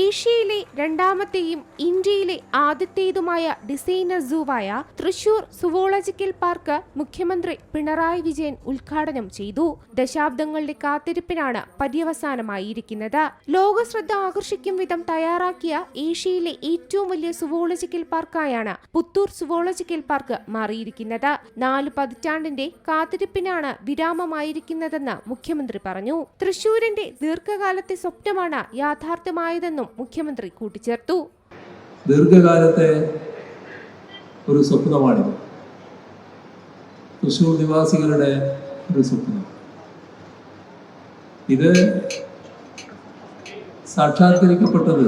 ഏഷ്യയിലെ രണ്ടാമത്തെയും ഇന്ത്യയിലെ ആദ്യത്തേതുമായ ഡിസൈനർ സൂവായ തൃശൂർ സുവോളജിക്കൽ പാർക്ക് മുഖ്യമന്ത്രി പിണറായി വിജയൻ ഉദ്ഘാടനം ചെയ്തു. ദശാബ്ദങ്ങളുടെ കാത്തിരിപ്പിനാണ് പര്യവസാനമായിരിക്കുന്നത്. ലോകശ്രദ്ധ ആകർഷിക്കും വിധം തയ്യാറാക്കിയ ഏഷ്യയിലെ ഏറ്റവും വലിയ സുവോളജിക്കൽ പാർക്കായാണ് പുത്തൂർ സുവോളജിക്കൽ പാർക്ക് മാറിയിരിക്കുന്നത്. നാല് പതിറ്റാണ്ടിന്റെ കാത്തിരിപ്പിനാണ് വിരാമമായിരിക്കുന്നതെന്ന് മുഖ്യമന്ത്രി പറഞ്ഞു. തൃശൂരിന്റെ ദീർഘകാലത്തെ സ്വപ്നമാണ് യാഥാർത്ഥ്യമായതെന്നും മുഖ്യമന്ത്രി കൂട്ടിച്ചേർത്തു. ദീർഘകാലത്തെ ഒരു സ്വപ്നമാണിത്. തൃശൂർ നിവാസികളുടെ ഒരു സ്വപ്നം. ഇത് സാക്ഷാത്കരിക്കപ്പെട്ടത്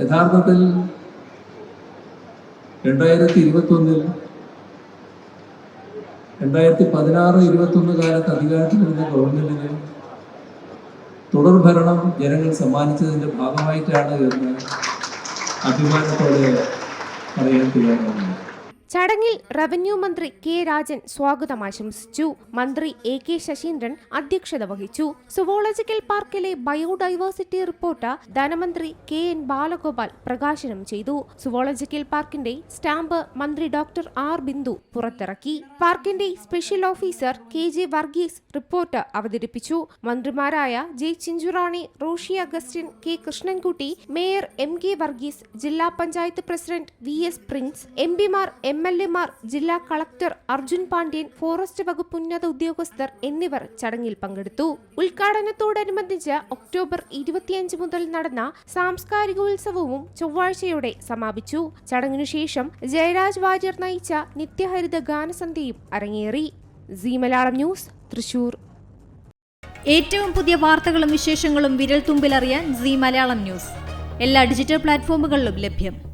യഥാർത്ഥത്തിൽ രണ്ടായിരത്തി ഇരുപത്തൊന്നിൽ രണ്ടായിരത്തി പതിനാറ് ഇരുപത്തൊന്ന് കാലത്ത് അധികാരത്തിൽ വരുന്ന ഗവൺമെന്റിന് തുടർഭരണം ജനങ്ങൾ സമ്മാനിച്ചതിന്റെ ഭാഗമായിട്ടാണ് എന്ന് അഭിമാനത്തോടെ പറയാൻ തീരുമാനമാണ് ചടങ്ങിൽ റവന്യൂ മന്ത്രി കെ രാജൻ സ്വാഗതം ആശംസിച്ചു. മന്ത്രി എ കെ ശശീന്ദ്രൻ അധ്യക്ഷത വഹിച്ചു. സുവോളജിക്കൽ പാർക്കിലെ ബയോഡൈവേഴ്സിറ്റി റിപ്പോർട്ട് ധനമന്ത്രി കെ എൻ ബാലഗോപാൽ പ്രകാശനം ചെയ്തു. സുവോളജിക്കൽ പാർക്കിന്റെ സ്റ്റാമ്പ് മന്ത്രി ഡോക്ടർ ആർ ബിന്ദു പുറത്തിറക്കി. പാർക്കിന്റെ special officer K J Varghese report അവതരിപ്പിച്ചു. മന്ത്രിമാരായ J Chinchurani Roshi Augustine K Krishnankutty mayor M K Varghese ജില്ലാ panchayat president V S Prince M പിമാർ എം എൽ എമാർ ജില്ലാ കളക്ടർ അർജുൻ പാണ്ഡ്യൻ ഫോറസ്റ്റ് വകുപ്പ് ഉന്നത ഉദ്യോഗസ്ഥർ എന്നിവർ ചടങ്ങിൽ പങ്കെടുത്തു. ഉദ്ഘാടനത്തോടനുബന്ധിച്ച് ഒക്ടോബർ ഇരുപത്തിയഞ്ച് മുതൽ നടന്ന സാംസ്കാരിക ഉത്സവവും ചൊവ്വാഴ്ചയോടെ സമാപിച്ചു. ചടങ്ങിനുശേഷം ജയരാജ് വാര്യർ നയിച്ച നിത്യഹരിത ഗാനസന്ധ്യയും അരങ്ങേറി. C Malayalam news Thrissur. ഏറ്റവും പുതിയ വാർത്തകളും വിശേഷങ്ങളും വിരൽ തുമ്പിലറിയാൻ സി മലയാളം ന്യൂസ്. എല്ലാ ഡിജിറ്റൽ പ്ലാറ്റ്ഫോമുകളിലും ലഭ്യം.